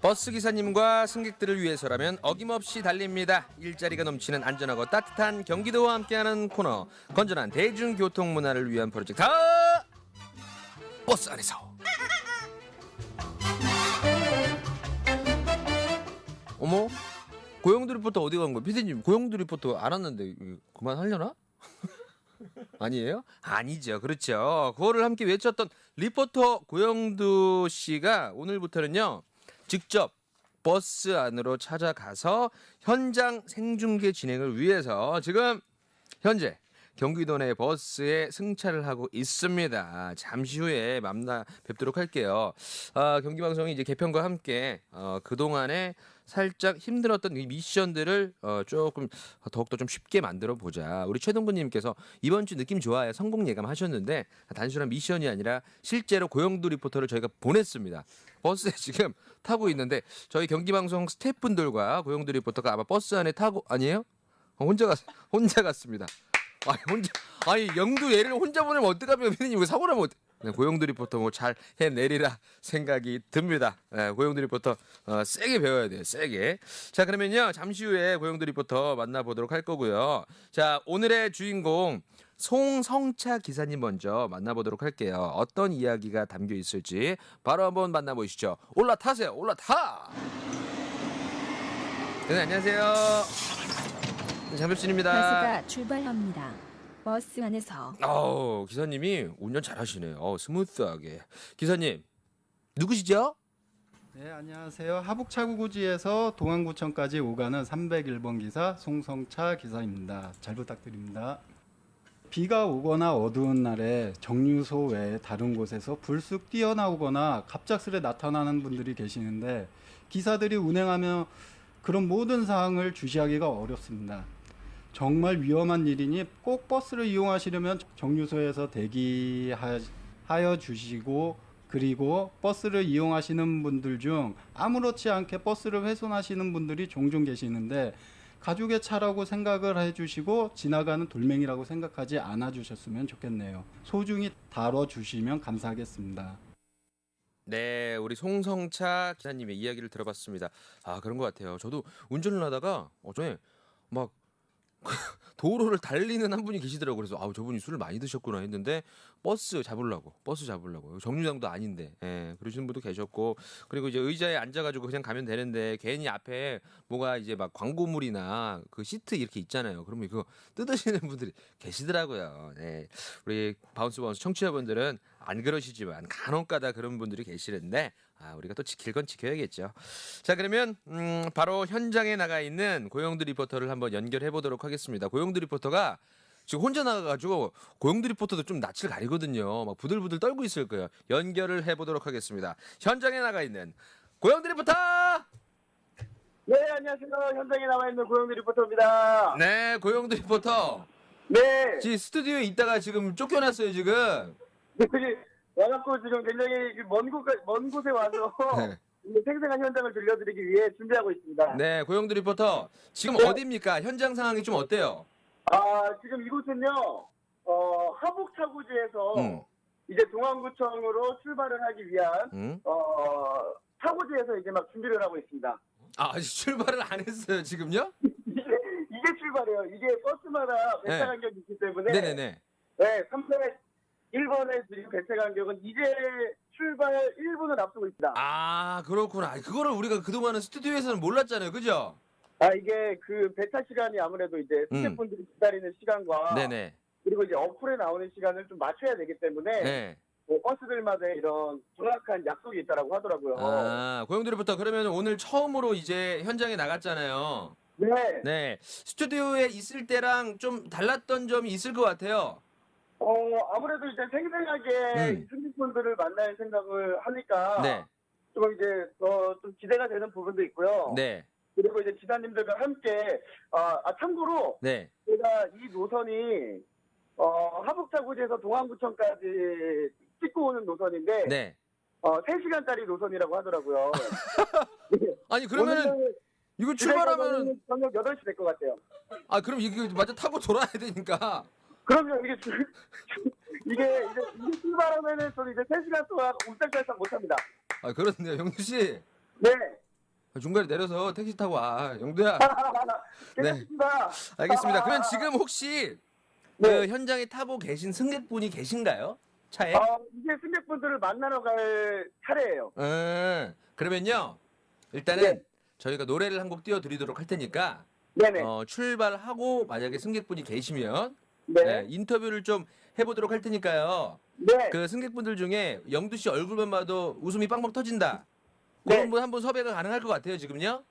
버스 기사님과 승객들을 위해서라면 어김없이 달립니다. 일자리가 넘치는 안전하고 따뜻한 경기도와 함께하는 코너 건전한 대중교통 문화를 위한 프로젝트 아! 버스 안에서 어머 고영두 리포터 어디 간 거야? 피디님 고영두 리포터 알았는데 그만하려나? 아니에요? 아니죠. 그렇죠. 그거를 함께 외쳤던 리포터 고영두 씨가 오늘부터는요. 직접 버스 안으로 찾아가서 현장 생중계 진행을 위해서 지금 현재 경기도 내 버스에 승차를 하고 있습니다. 잠시 후에 만나 뵙도록 할게요. 아, 경기방송이 이제 개편과 함께 어, 그동안에 살짝 힘들었던 이 미션들을 어, 조금 더욱더 좀 쉽게 만들어 보자. 우리 최동근님께서 이번 주 느낌 좋아요. 성공 예감 하셨는데 단순한 미션이 아니라 실제로 고영두 리포터를 저희가 보냈습니다. 버스에 지금 타고 있는데 저희 경기방송 스태프분들과 고영두 리포터가 아마 버스 안에 타고 아니에요? 어, 혼자 갔 혼자 갔습니다. 아니 혼자 아니 영두 얘를 혼자 보내면 어떡하면 피디님 이거 사고 나면 네, 고영두 리포터 뭐 잘 해내리라 생각이 듭니다. 네, 고영두 리포터 어, 세게 배워야 돼요. 세게. 자 그러면요 잠시 후에 고영두 리포터 만나보도록 할 거고요. 자 오늘의 주인공 송성차 기사님 먼저 만나보도록 할게요. 어떤 이야기가 담겨 있을지 바로 한번 만나보시죠. 올라타세요. 올라타. 네 안녕하세요. 네, 장백순입니다. 버스가 출발합니다. 버스 안에서 아우 기사님이 운전 잘하시네요. 어, 스무스하게. 기사님 누구시죠? 네, 안녕하세요. 하북차구구지에서 동안구청까지 오가는 301번 기사 송성차 기사입니다. 잘 부탁드립니다. 비가 오거나 어두운 날에 정류소 외에 다른 곳에서 불쑥 뛰어나오거나 갑작스레 나타나는 분들이 계시는데 기사들이 운행하며 그런 모든 사항을 주시하기가 어렵습니다. 정말 위험한 일이니 꼭 버스를 이용하시려면 정류소에서 대기하여 주시고 그리고 버스를 이용하시는 분들 중 아무렇지 않게 버스를 훼손하시는 분들이 종종 계시는데 가족의 차라고 생각을 해주시고 지나가는 돌멩이라고 생각하지 않아 주셨으면 좋겠네요. 소중히 다뤄주시면 감사하겠습니다. 네, 우리 송성차 기사님의 이야기를 들어봤습니다. 아 그런 것 같아요. 저도 운전을 하다가 어전에 막 도로를 달리는 한 분이 계시더라고요. 그래서 아우 저분이 술을 많이 드셨구나 했는데 버스 잡으려고 버스 잡으려고 정류장도 아닌데 예, 그러시는 분도 계셨고 그리고 이제 의자에 앉아가지고 그냥 가면 되는데 괜히 앞에 뭐가 이제 막 광고물이나 그 시트 이렇게 있잖아요. 그러면 그거 뜯으시는 분들이 계시더라고요. 네, 우리 바운스 바운스 청취자분들은 안 그러시지만 간혹가다 그런 분들이 계시는데 아, 우리가 또 지킬 건 지켜야겠죠. 자, 그러면 음, 바로 현장에 나가 있는 고영두 리포터를 한번 연결해 보도록 하겠습니다. 고영두 리포터가 지금 혼자 나가가지고 고영두 리포터도 좀 낯을 가리거든요. 막 부들부들 떨고 있을 거예요. 연결을 해 보도록 하겠습니다. 현장에 나가 있는 고영두 리포터. 네, 안녕하세요. 현장에 나와 있는 고영미 리포터입니다. 네, 고영두 리포터. 네, 지금 스튜디오에 있다가 지금 쫓겨났어요 지금. 와갖고 지금 굉장히 먼, 곳, 먼 곳에 와서 네. 이 생생한 현장을 들려드리기 위해 준비하고 있습니다. 네, 고영두 리포터. 지금 네. 어디입니까? 현장 상황이 좀 어때요? 아, 지금 이곳은요, 어, 하북차구지에서 음. 이제 동안구청으로 출발을 하기 위한, 응? 어, 차구지에서 이제 막 준비를 하고 있습니다. 아, 아직 출발을 안 했어요 지금요? 이게, 출발이에요. 이게 버스마다 배차 네. 간격이 있기 때문에. 네네네. 네, 301번의 지금 배차 간격은 이제 출발 1분을 앞두고 있습니다. 아 그렇구나. 그거를 우리가 그동안은 스튜디오에서는 몰랐잖아요, 그죠? 아, 이게 그 배차 시간이 아무래도 이제 음. 스태프분들이 기다리는 시간과 네네. 그리고 이제 어플에 나오는 시간을 좀 맞춰야 되기 때문에 네. 뭐 버스들마다 이런 정확한 약속이 있다라고 하더라고요. 아 고영들부터 그러면 오늘 처음으로 이제 현장에 나갔잖아요. 네. 네. 스튜디오에 있을 때랑 좀 달랐던 점이 있을 것 같아요. 어, 아무래도 이제 생생하게 음. 승객분들을 만날 생각을 하니까 네. 좀 이제 더좀 기대가 되는 부분도 있고요. 네. 그리고 이제 기사님들과 함께 아, 아, 참고로 네. 제가 이 노선이 어, 하북차구지에서 동안구청까지 찍고 오는 노선인데 네. 어, 3시간짜리 노선이라고 하더라고요. 아니 그러면은 오늘은 이거 가서는 저녁 8시 될 것 같아요. 아 그럼 이게 맞아 타고 돌아야 되니까. 그럼요, 이게, 출- 이게, 이제, 출발하면은 저는 이제 3 시간 동안 옴짝달싹 못 합니다. 아 그렇네요, 영수 씨. 네. 중간에 내려서 택시 타고 와. 영도야. 네. 알겠습니다. 그러면 지금 혹시 그 네. 현장에 타고 계신 승객분이 계신가요? 차에? 어, 이제 승객분들을 만나러 갈 차례예요. 음, 그러면요. 일단은 네. 저희가 노래를 한 곡 띄워드리도록 할 테니까 네네. 어, 출발하고 만약에 승객분이 계시면 네. 네, 인터뷰를 좀 해보도록 할 테니까요. 네. 그 승객분들 중에 영두 씨 얼굴만 봐도 웃음이 빵빵 터진다. 네. 그런 분한 분 섭외가 가능할 것 같아요 지금요.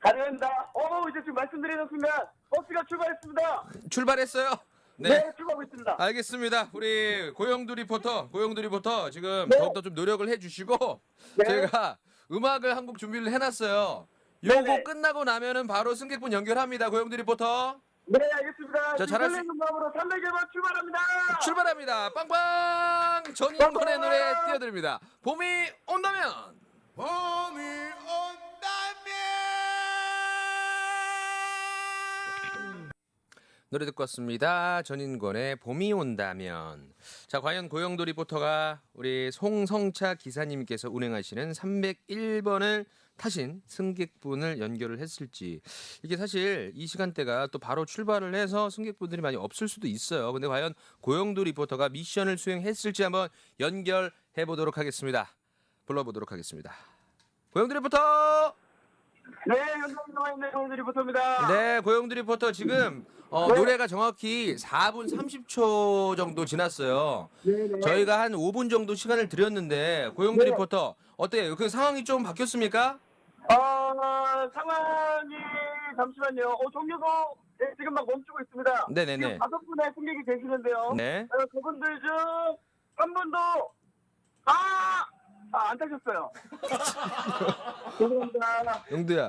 가능합니다. 어, 이제 지금 말씀드리셨습니다. 버스가 출발했습니다. 출발했어요. 네, 네. 출발하고 있습니다. 알겠습니다. 우리 고영두 리포터, 고영두 리포터 지금 네. 더욱더 좀 노력을 해주시고 네. 제가 음악을 한 곡 준비를 해놨어요. 네네. 요거 끝나고 나면은 바로 승객분 연결합니다. 고영두 리포터 네, 알겠습니다. 자, 잘할 수- 마음으로 300일만 출발합니다. 출발합니다. 빵빵 전인권의 노래 띄워드립니다. 봄이 온다면 봄이 온다면 노래 듣고 왔습니다. 전인권의 봄이 온다면. 자, 과연 고영도 리포터가 우리 송성차 기사님께서 운행하시는 301번을 타신 승객분을 연결을 했을지. 이게 사실 이 시간대가 또 바로 출발을 해서 승객분들이 많이 없을 수도 있어요. 근데 과연 고영도 리포터가 미션을 수행했을지 한번 연결해 보도록 하겠습니다. 불러보도록 하겠습니다. 고영도 리포터! 네, 현장에 있는 오늘 리포터입니다. 네, 고영두 리포터 지금 어, 네. 노래가 정확히 4분 30초 정도 지났어요. 네, 네. 저희가 한 5분 정도 시간을 드렸는데 고영두 네. 리포터 어때요? 그 상황이 좀 바뀌었습니까? 어, 상황이 잠시만요. 어, 종료도 네, 지금 막 멈추고 있습니다. 네네네. 지금 다섯 분의 승객이 계시는데요. 네. 어, 그분들 중 한 분도 아, 아, 안 타셨어요. 죄송합니다. 영두야,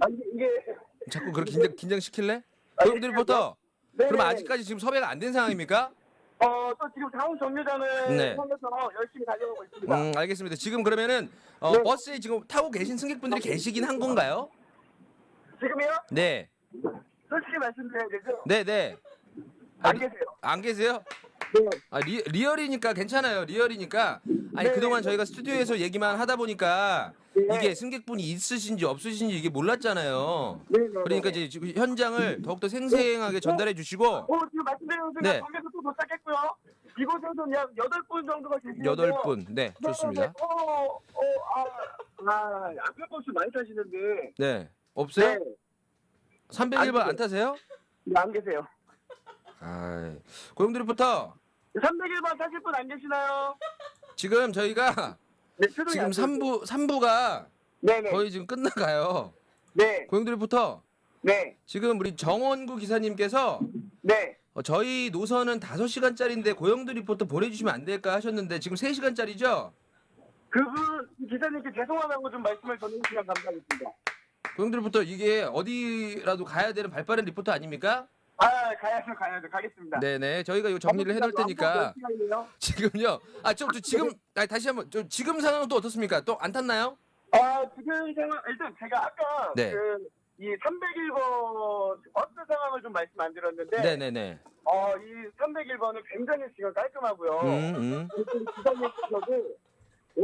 아, 이게, 이게 자꾸 그렇게 긴장, 긴장시킬래? 아, 고영두 예, 리포터, 네, 그럼 네. 아직까지 지금 섭외가 안 된 상황입니까? 어, 또 지금 다음 정류장을 네. 향해서 열심히 달려오고 있습니다. 음, 알겠습니다. 지금 그러면은 어, 네. 버스에 지금 타고 계신 승객분들이 계시긴 한 건가요? 지금이요? 네. 솔직히 말씀드려야 되죠? 네, 네. 안 계세요. 안 계세요? 네. 아, 리, 리얼이니까 괜찮아요. 리얼이니까. 아니 네. 그동안 저희가 스튜디오에서 얘기만 하다 보니까 네. 이게 승객분이 있으신지 없으신지 이게 몰랐잖아요. 네, 네, 그러니까 네. 이제 지금 현장을 더욱더 생생하게 전달해 주시고 어, 지금 말씀드린 순간 네. 정에서 또 도착했고요. 이곳에서는 약 8분 정도가 계시는데요. 여덟 분. 네, 좋습니다. 네, 네. 어, 어, 아, 아, 앞에 버스 많이 타시는데. 네. 없어요? 네. 301번 안 아니요. 타세요? 네, 안 계세요. 아. 고용드리부터 301번 타실 분 안 계시나요? 지금 저희가 네, 지금 안 좋으세요. 3부 3부가 네네. 거의 지금 끝나가요. 네. 고용드리부터 네. 지금 우리 정원구 기사님께서 네. 어, 저희 노선은 5시간짜리인데 고영도 리포터 보내주시면 안 될까 하셨는데 지금 3시간짜리죠? 그분 기사님께 죄송하다고 좀 말씀을 전해주시면 감사하겠습니다. 고영도 리포터 이게 어디라도 가야 되는 발빠른 리포터 아닙니까? 아, 가야죠, 가야죠. 가겠습니다. 네네 저희가 이거 정리를 해둘 테니까. 지금요 아좀 지금 아니 다시 한 번 좀 지금 상황은 또 어떻습니까? 또 안 탔나요? 아, 지금 상황, 일단 제가 아까 네. 그, 이 301번 버스 상황을 좀 말씀 안 드렸는데, 네네네 어, 이 301번은 굉장히 지금 깔끔하고요. 음, 음.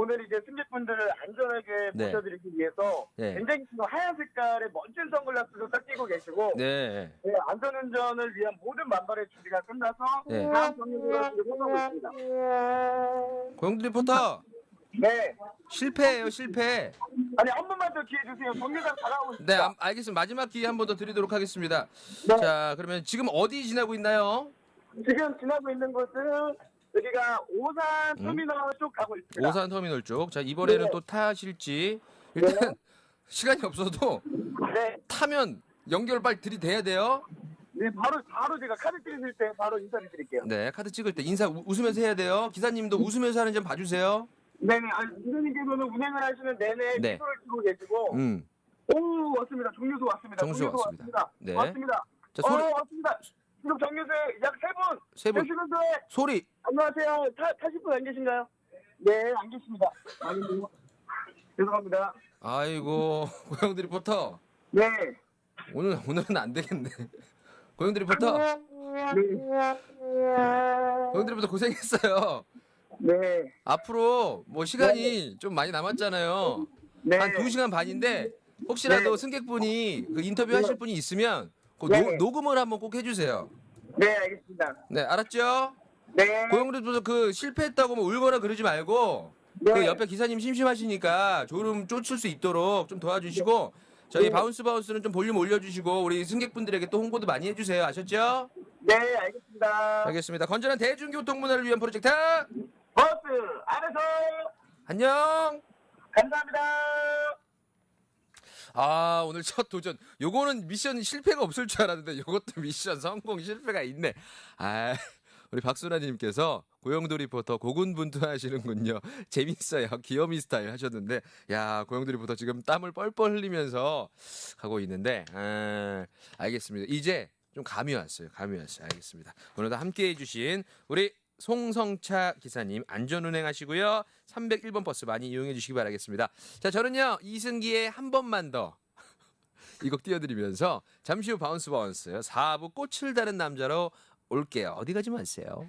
오늘 이제 승객분들을 안전하게 네. 모셔드리기 위해서 네. 굉장히 하얀 색깔의 멋진 선글라스도 딱 끼고 계시고 네 네, 안전운전을 위한 모든 만발의 준비가 끝나서 네. 다음 정류장으로 향하고 있습니다. 고영도 리포터 네. 실패예요 실패 아니 한 번만 더 기회 주세요. 정류장 다가오고 네 있습니다. 아, 알겠습니다 마지막 기회 한 번 더 드리도록 하겠습니다 네. 자 그러면 지금 어디 지나고 있나요? 지금 지나고 있는 곳은 여기가 오산 음. 터미널 쪽 가고 있습니다. 오산 터미널 쪽. 자 이번에는 네. 또 타실지 일단 네. 시간이 없어도 네. 타면 연결 빨리 들이대야 돼요. 네, 바로 바로 제가 카드 찍으실 때 바로 인사를 드릴게요. 네 카드 찍을 때 인사 우- 웃으면서 해야 돼요. 기사님도 웃으면서 하는 점 봐주세요. 네네. 아, 기사님께서는 운행을 하시는 내내 네. 미소를 띠고 계시고 음. 오 왔습니다. 정류소 왔습니다. 정류소 왔습니다. 왔습니다. 네. 왔습니다. 자 소리 어 왔습니다. 지금 정류소에 약세분 세분 계시는데 소리. 안녕하세요. 타, 타실 분 안 계신가요? 네, 안 계십니다. 죄송합니다. 아이고 고영들 리포터 네. 오늘 오늘은 안 되겠네. 고영들 리포터 네. 고영들 리포터 고생했어요. 네. 앞으로 뭐 시간이 좀 많이 남았잖아요. 네. 한 2시간 반인데 혹시라도 네. 승객분이 그 인터뷰 하실 분이 있으면 그 네. 노, 녹음을 한번 꼭 해주세요. 네, 알겠습니다. 네, 알았죠? 네. 고용들도 그 실패했다고 뭐 울거나 그러지 말고 네. 그 옆에 기사님 심심하시니까 졸음 쫓을 수 있도록 좀 도와주시고 저희 네. 바운스 바운스는 좀 볼륨 올려주시고 우리 승객분들에게 또 홍보도 많이 해주세요. 아셨죠? 네, 알겠습니다. 알겠습니다. 건전한 대중교통 문화를 위한 프로젝트 버스 안에서 안녕. 감사합니다. 아 오늘 첫 도전. 요거는 미션 실패가 없을 줄 알았는데 요것도 미션 성공 실패가 있네. 아 우리 박순아님께서 고영도 리포터 고군분투하시는군요. 재밌어요. 귀요미 스타일 하셨는데 야 고영도 리포터 지금 땀을 뻘뻘 흘리면서 가고 있는데 아, 알겠습니다. 이제 좀 감이 왔어요. 감이 왔어요. 알겠습니다. 오늘도 함께 해 주신 우리 송성차 기사님 안전 운행하시고요. 301번 버스 많이 이용해 주시기 바라겠습니다. 자 저는요 이승기의 한 번만 더 이 곡 띄워드리면서 잠시 후 바운스 바운스 4부 꽃을 다는 남자로 올게요. 어디 가지 마세요.